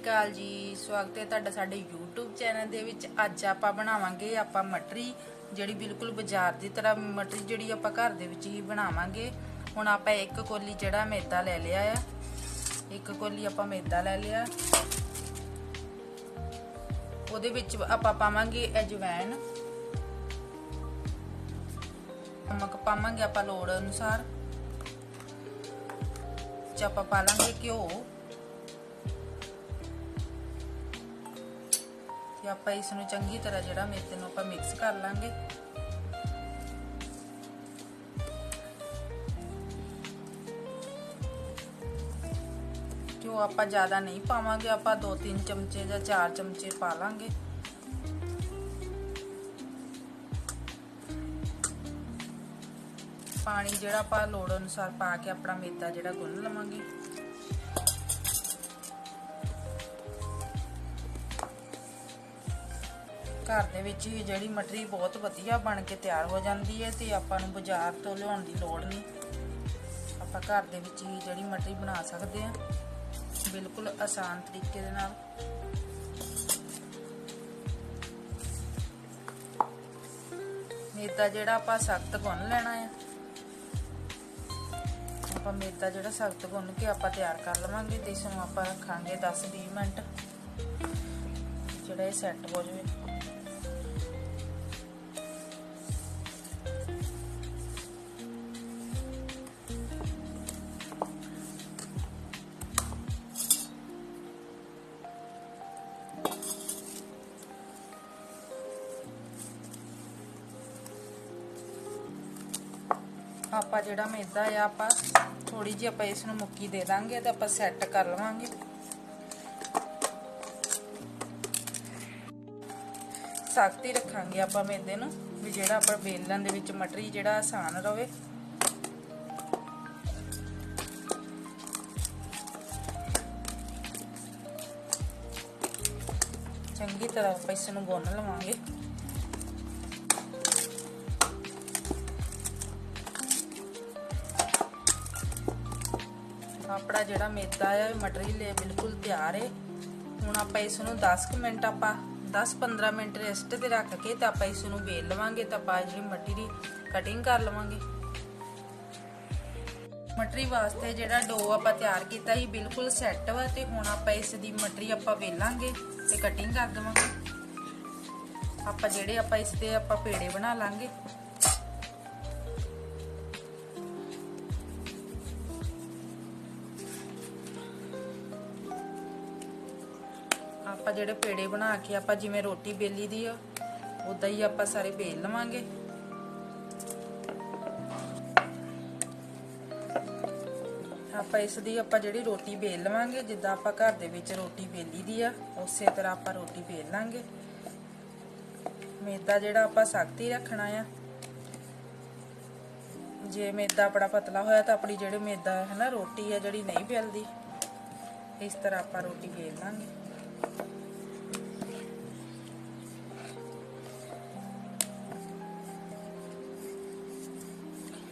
ਸ਼੍ਰੀ ਅਕਾਲ ਜੀ, ਸਵਾਗਤ ਹੈ ਤੁਹਾਡਾ ਸਾਡੇ YouTube ਚੈਨਲ ਦੇ ਵਿੱਚ। ਅੱਜ ਆਪਾਂ ਬਣਾਵਾਂਗੇ ਆਪਾਂ ਮਟਰੀ, ਜਿਹੜੀ ਬਿਲਕੁਲ ਬਾਜ਼ਾਰ ਦੀ ਤਰ੍ਹਾਂ ਮਟਰੀ ਜਿਹੜੀ ਆਪਾਂ ਘਰ ਦੇ ਵਿੱਚ ਹੀ ਬਣਾਵਾਂਗੇ। ਹੁਣ ਆਪਾਂ ਇੱਕ ਕੋਲੀ ਜਿਹੜਾ ਮੈਦਾ ਲੈ ਲਿਆ ਆ। ਇੱਕ ਕੋਲੀ ਆਪਾਂ ਮੈਦਾ ਲੈ ਲਿਆ। ਉਹਦੇ ਵਿੱਚ ਆਪਾਂ ਪਾਵਾਂਗੇ ਅਜਵਾਇਣ ਨਮਕ ਪਾਵਾਂਗੇ ਆਪਾਂ ਲੋੜ ਅਨੁਸਾਰ। ਚ ਆਪਾਂ ਪਾ ਲਾਂਗੇ ਘਿਓ। ਤੇ ਆਪਾਂ ਇਸ ਨੂੰ ਚੰਗੀ ਤਰ੍ਹਾਂ ਜਿਹੜਾ ਮੇਥੇ ਨੂੰ ਆਪਾਂ ਮਿਕਸ ਕਰ ਲਾਂਗੇ। ਘਿਓ ਆਪਾਂ ਜ਼ਿਆਦਾ ਨਹੀਂ ਪਾਵਾਂਗੇ, ਆਪਾਂ 2-3 ਚਮਚੇ ਜਾਂ 4 ਚਮਚੇ ਪਾ ਲਾਂਗੇ। ਪਾਣੀ ਜਿਹੜਾ ਆਪਾਂ ਲੋੜ ਅਨੁਸਾਰ ਪਾ ਕੇ ਆਪਣਾ ਮੇਦਾ ਜਿਹੜਾ ਗੁੰਨ ਲਵਾਂਗੇ। ਘਰ ਦੇ ਵਿੱਚ ਹੀ ਜਿਹੜੀ ਮਟਰੀ ਬਹੁਤ ਵਧੀਆ ਬਣ ਕੇ ਤਿਆਰ ਹੋ ਜਾਂਦੀ ਹੈ ਤੇ ਆਪਾਂ ਨੂੰ ਬਾਜ਼ਾਰ ਤੋਂ ਲਿਆਉਣ ਦੀ ਲੋੜ ਨਹੀਂ। ਆਪਾਂ ਘਰ ਦੇ ਵਿੱਚ ਹੀ ਜਿਹੜੀ ਮਟਰੀ ਬਣਾ ਸਕਦੇ ਆ ਬਿਲਕੁਲ ਆਸਾਨ ਤਰੀਕੇ ਦੇ ਨਾਲ। ਮੇਦਾ ਜਿਹੜਾ ਆਪਾਂ ਸਖਤ ਗੁੰਨ ਲੈਣਾ ਹੈ। ਆਪਾਂ ਮੇਦਾ ਜਿਹੜਾ ਸਖਤ ਗੁੰਨ ਕੇ ਆਪਾਂ ਤਿਆਰ ਕਰ ਲਵਾਂਗੇ ਤੇ ਇਸ ਨੂੰ ਆਪਾਂ ਰੱਖਾਂਗੇ 10-20 ਮਿੰਟ। ਜਿਹੜਾ ਇਹ ਸੈੱਟ ਹੋ ਜਾਵੇ। ਆਪਾਂ ਜਿਹੜਾ ਮੈਦਾ ਆ, ਆਪਾਂ ਥੋੜੀ ਜਿਹੀ ਆਪਾਂ ਇਸ ਨੂੰ ਮੁੱਕੀ ਦੇ ਦਾਂਗੇ ਤੇ ਆਪਾਂ ਸੈੱਟ ਕਰ ਲਵਾਂਗੇ। ਸਖਤੀ ਰੱਖਾਂਗੇ ਆਪਾਂ ਮੈਦੇ ਨੂੰ, ਵੀ ਜਿਹੜਾ ਆਪਾਂ ਵੇਲਣ ਦੇ ਵਿੱਚ ਮਟਰੀ ਜਿਹੜਾ ਆਸਾਨ ਰਵੇ। ਚੰਗੀ ਤਰ੍ਹਾਂ ਆਪਾਂ ਇਸ ਨੂੰ ਗੁੰਨ ਲਵਾਂਗੇ। ਆਪਣਾ ਜਿਹੜਾ ਮੇਦਾ ਹੈ ਮਟਰੀ ਲਈ ਬਿਲਕੁਲ ਤਿਆਰ ਹੈ ਹੁਣ ਆਪਾਂ ਇਸ ਨੂੰ 10 ਮਿੰਟ ਆਪਾਂ 10-15 ਮਿੰਟ ਰੈਸਟ ਤੇ ਰੱਖ ਕੇ ਤਾਂ ਆਪਾਂ ਇਸ ਨੂੰ ਵੇਲ ਲਵਾਂਗੇ ਤਾਂ ਆਪਾਂ ਜਿਹੜੀ ਮਟਰੀ ਦੀ ਕਟਿੰਗ ਕਰ ਲਵਾਂਗੇ। ਮਟਰੀ ਵਾਸਤੇ ਜਿਹੜਾ ਡੋ ਆਪਾਂ ਤਿਆਰ ਕੀਤਾ ਸੀ, ਬਿਲਕੁਲ ਸੈੱਟ ਵਾ ਤੇ ਹੁਣ ਆਪਾਂ ਇਸ ਦੀ ਮਟਰੀ ਆਪਾਂ ਵੇਲਾਂਗੇ ਤੇ ਕਟਿੰਗ ਕਰ ਦੇਵਾਂਗੇ। ਆਪਾਂ ਜਿਹੜੇ ਆਪਾਂ ਇਸ ਤੇ ਆਪਾਂ ਪੇੜੇ ਬਣਾ ਲਾਂਗੇ। ਆਪਾਂ ਜਿਹੜੇ ਪੇੜੇ ਬਣਾ ਕੇ ਆਪਾਂ ਜਿਵੇਂ ਰੋਟੀ ਬੇਲੀ ਦੀ ਆ ਉਦਾਂ ਹੀ ਆਪਾਂ ਸਾਰੇ ਬੇਲ ਲਵਾਂਗੇ। ਆਪਾਂ ਇਸ ਦੀ ਆਪਾਂ ਜਿਹੜੀ ਰੋਟੀ ਬੇਲ ਲਵਾਂਗੇ, ਜਿੱਦਾਂ ਆਪਾਂ ਘਰ ਦੇ ਵਿੱਚ ਰੋਟੀ ਬੇਲੀ ਦੀ ਆ, ਉਸੇ ਤਰ੍ਹਾਂ ਆਪਾਂ ਰੋਟੀ ਬੇਲ ਲਾਂਗੇ। ਮੈਦਾ ਜਿਹੜਾ ਆਪਾਂ ਸਖਤੀ ਰੱਖਣਾ ਆ। ਜੇ ਮੈਦਾ ਆਪਣਾ ਪਤਲਾ ਹੋਇਆ ਤਾਂ ਆਪਣੀ ਜਿਹੜੇ ਮੈਦਾ ਹੈ ਨਾ, ਰੋਟੀ ਆ ਜਿਹੜੀ ਨਹੀਂ ਬੇਲਦੀ, ਇਸ ਤਰ੍ਹਾਂ ਆਪਾਂ ਰੋਟੀ ਬੇਲ ਲਾਂਗੇ।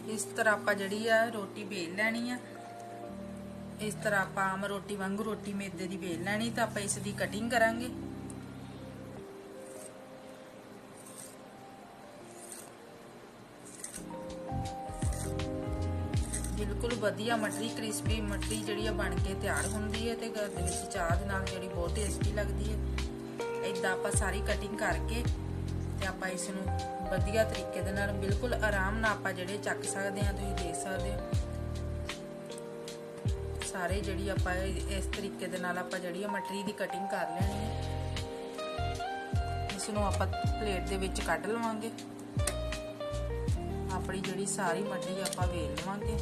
ਇਸ ਤਰ੍ਹਾਂ ਆਪਾਂ ਜਿਹੜੀ ਆ ਰੋਟੀ ਵੇਲ ਲੈਣੀ ਆ। ਇਸ ਤਰ੍ਹਾਂ ਆਪਾਂ ਆਮ ਰੋਟੀ ਵਾਂਗੂ ਰੋਟੀ ਮੇਦੇ ਦੀ ਵੇਲ ਲੈਣੀ, ਤਾਂ ਆਪਾਂ ਇਸ ਦੀ ਕਟਿੰਗ ਕਰਾਂਗੇ। ਵਧੀਆ ਮਟਰੀ, ਕ੍ਰਿਸਪੀ ਮਟਰੀ ਜਿਹੜੀ ਆ ਬਣ ਕੇ ਤਿਆਰ ਹੁੰਦੀ ਹੈ ਤੇ ਘਰ ਦੇ ਵਿੱਚ ਚਾਹ ਦੇ ਨਾਲ ਜਿਹੜੀ ਬਹੁਤ ਟੇਸਟੀ ਲੱਗਦੀ ਹੈ ਇਦਾਂ ਆਪਾਂ ਸਾਰੀ ਕਟਿੰਗ ਕਰਕੇ ਤੇ ਆਪਾਂ ਇਸ ਨੂੰ ਵਧੀਆ ਤਰੀਕੇ ਦੇ ਨਾਲ ਬਿਲਕੁਲ ਆਰਾਮ ਨਾਲ ਆਪਾਂ ਜਿਹੜੇ ਚੱਕ ਸਕਦੇ ਆ, ਤੁਸੀਂ ਦੇਖ ਸਕਦੇ ਹੋ ਸਾਰੇ ਜਿਹੜੀ ਆਪਾਂ ਇਸ ਤਰੀਕੇ ਦੇ ਨਾਲ ਆਪਾਂ ਜਿਹੜੀ ਆ ਮਟਰੀ ਦੀ ਕਟਿੰਗ ਕਰ ਲੈਣੀ ਹੈ ਇਸ ਨੂੰ ਆਪਾਂ ਪਲੇਟ ਦੇ ਵਿੱਚ ਕੱਢ ਲਵਾਂਗੇ। ਆਪਣੀ ਜਿਹੜੀ ਸਾਰੀ ਮਟਰੀ ਆਪਾਂ ਵੇਲ ਲਵਾਂਗੇ।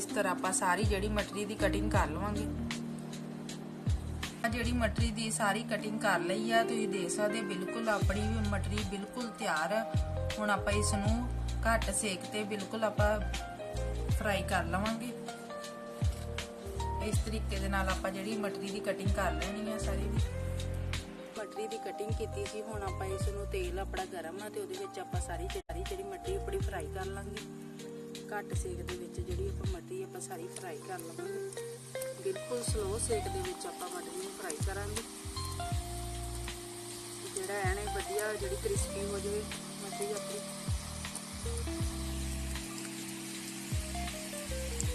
ਇਸ ਤਰ੍ਹਾਂ ਆਪਾਂ ਸਾਰੀ ਜਿਹੜੀ ਮਟਰੀ ਦੀ ਕਟਿੰਗ ਕਰ ਲਵਾਂਗੇ। ਆ ਜਿਹੜੀ ਮਟਰੀ ਦੀ ਸਾਰੀ ਕਟਿੰਗ ਕਰ ਲਈ ਆ, ਤੁਸੀਂ ਦੇਖ ਸਕਦੇ ਬਿਲਕੁਲ ਆਪਣੀ ਮਟਰੀ ਬਿਲਕੁਲ ਤਿਆਰ। ਆ ਹੁਣ ਆਪਾਂ ਇਸ ਨੂੰ ਘੱਟ ਸੇਕ ਤੇ ਬਿਲਕੁਲ ਆਪਾਂ ਫਰਾਈ ਕਰ ਲਵਾਂਗੇ। ਇਸ ਤਰੀਕੇ ਦੇ ਨਾਲ ਆਪਾਂ ਜਿਹੜੀ ਮਟਰੀ ਦੀ ਕਟਿੰਗ ਕਰ ਲੈਣੀ ਆ ਸਾਰੀ ਦੀ। ਮਟਰੀ ਦੀ ਕਟਿੰਗ ਕੀਤੀ ਸੀ, ਹੁਣ ਆਪਾਂ ਇਸ ਨੂੰ ਤੇਲ ਆਪਣਾ ਗਰਮ ਆ ਤੇ ਉਹਦੇ ਵਿੱਚ ਆਪਾਂ ਸਾਰੀ ਸਾਰੀ ਜਿਹੜੀ ਮਟਰੀ ਆਪਣੀ ਫਰਾਈ ਕਰ ਲਾਂਗੇ। ਘੱਟ ਸੇਕ ਦੇ ਵਿੱਚ ਜਿਹੜੀ ਆਪਾਂ ਮਟਰੀ ਆਪਾਂ ਸਾਰੀ ਫਰਾਈ ਕਰ ਲਵਾਂਗੇ। ਬਿਲਕੁਲ ਸਲੋ ਸੇਕ ਦੇ ਵਿੱਚ ਆਪਾਂ ਮਟਰੀ ਨੂੰ ਫਰਾਈ ਕਰਾਂਗੇ। ਜਿਹੜਾ ਐਨੇ ਵਧੀਆ ਜਿਹੜੀ ਕ੍ਰਿਸਪੀ ਹੋ ਜਾਵੇ ਮਟਰੀ ਆਪਣੀ।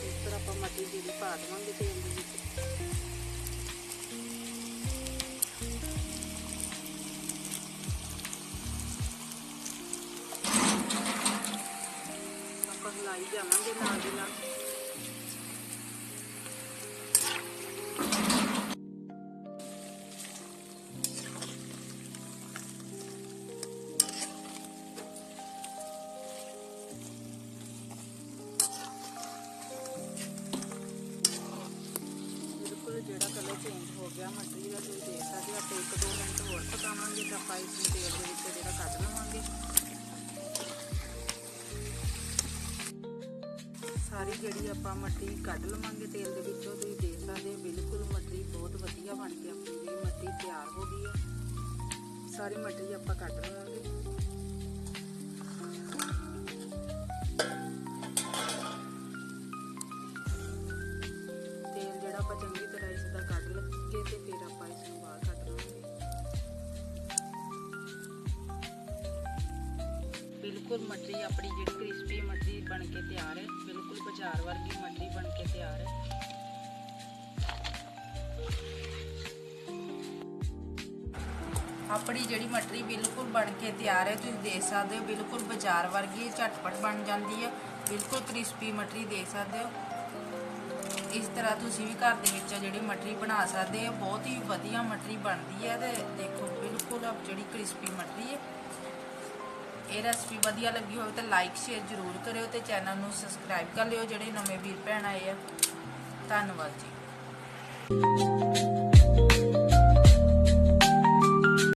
ਇਸ ਤਰ੍ਹਾਂ ਆਪਾਂ ਮਟਰੀ ਜਿਹੜੀ ਪਾ ਦੇਵਾਂਗੇ ਤੇਲ ਦੇ ਵਿੱਚ। ਆਪਾਂ ਹਿਲਾਈ ਜਾਵਾਂਗੇ ਨਾਲ ਦੀ ਨਾਲ ਬਿਲਕੁਲ ਜਿਹੜਾ ਕਲਰ ਚੇਂਜ ਹੋ ਗਿਆ ਮਟਰੀ ਦਾ ਤੁਸੀਂ ਦੇਖ ਸਕਦੇ ਹੋ ਆਪਾਂ ਇੱਕ ਦੋ ਮਿੰਟ ਹੋਰ ਪਕਾਵਾਂਗੇ ਤਾਂ ਆਪਾਂ ਇਸ ਨੂੰ ਤੇਲ ਦੇ ਵਿੱਚ ਜਿਹੜਾ ਕੱਢ ਲਵਾਂਗੇ ਸਾਰੀ ਜਿਹੜੀ ਆਪਾਂ ਮਟਰੀ ਕੱਢ ਲਵਾਂਗੇ ਤੇਲ ਦੇ ਵਿੱਚੋਂ, ਤੁਸੀਂ ਦੇਖ ਸਕਦੇ ਹੋ, ਬਿਲਕੁਲ ਮਟਰੀ ਬਹੁਤ ਵਧੀਆ ਬਣ ਕੇ ਆਪਣੀ ਜਿਹੜੀ ਮੱਟੀ ਤਿਆਰ ਹੋ ਗਈ ਹੈ ਸਾਰੀ ਮੱਟੀ ਆਪਾਂ ਕੱਢ ਲਵਾਂਗੇ। ਤੇਲ ਜਿਹੜਾ ਆਪਾਂ ਚੰਗੀ ਤਰ੍ਹਾਂ ਇਸ ਦਾ ਕੱਢ ਲਵਾਂਗੇ ਤੇ ਫਿਰ ਆਪਾਂ ਇਸ ਨੂੰ ਬਾਹਰ ਕੱਢ ਲਵਾਂਗੇ। ਬਿਲਕੁਲ ਮੱਟੀ ਆਪਣੀ ਜਿਹੜੀ ਕ੍ਰਿਸਪੀ ਮੱਟੀ ਬਣ ਕੇ ਤਿਆਰ ਹੈ। ਬਾਜ਼ਾਰ ਵਰਗੀ ਮਟਰੀ ਬਣ ਕੇ ਤਿਆਰ ਹੈ। ਆਪਣੀ ਜਿਹੜੀ ਮਟਰੀ ਬਿਲਕੁਲ ਬਣ ਕੇ ਤਿਆਰ ਹੈ, ਤੁਸੀਂ ਦੇਖ ਸਕਦੇ ਹੋ, ਬਿਲਕੁਲ ਬਾਜ਼ਾਰ ਵਰਗੀ ਝਟਪਟ ਬਣ ਜਾਂਦੀ ਹੈ। ਬਿਲਕੁਲ ਕ੍ਰਿਸਪੀ ਮਟਰੀ ਦੇਖ ਸਕਦੇ ਹੋ। ਇਸ ਤਰ੍ਹਾਂ ਤੁਸੀਂ ਵੀ ਘਰ ਦੇ ਵਿੱਚ ਜਿਹੜੀ ਮਟਰੀ ਬਣਾ ਸਕਦੇ ਹੋ। ਬਹੁਤ ਹੀ ਵਧੀਆ ਮਟਰੀ ਬਣਦੀ ਹੈ ਤੇ ਦੇਖੋ, ਬਿਲਕੁਲ ਜਿਹੜੀ ਕ੍ਰਿਸਪੀ ਮਟਰੀ ਹੈ। ਇਹ ਰੈਸਪੀ ਵਧੀਆ ਲੱਗੀ ਹੋਵੇ ਤਾਂ ਲਾਈਕ ਸ਼ੇਅਰ ਜ਼ਰੂਰ ਕਰਿਓ ਤੇ ਚੈਨਲ ਨੂੰ ਸਬਸਕ੍ਰਾਈਬ ਕਰ ਲਿਓ ਜਿਹੜੇ ਨਵੇਂ ਵੀਰ ਭੈਣ ਆਏ ਆ। ਧੰਨਵਾਦ ਜੀ।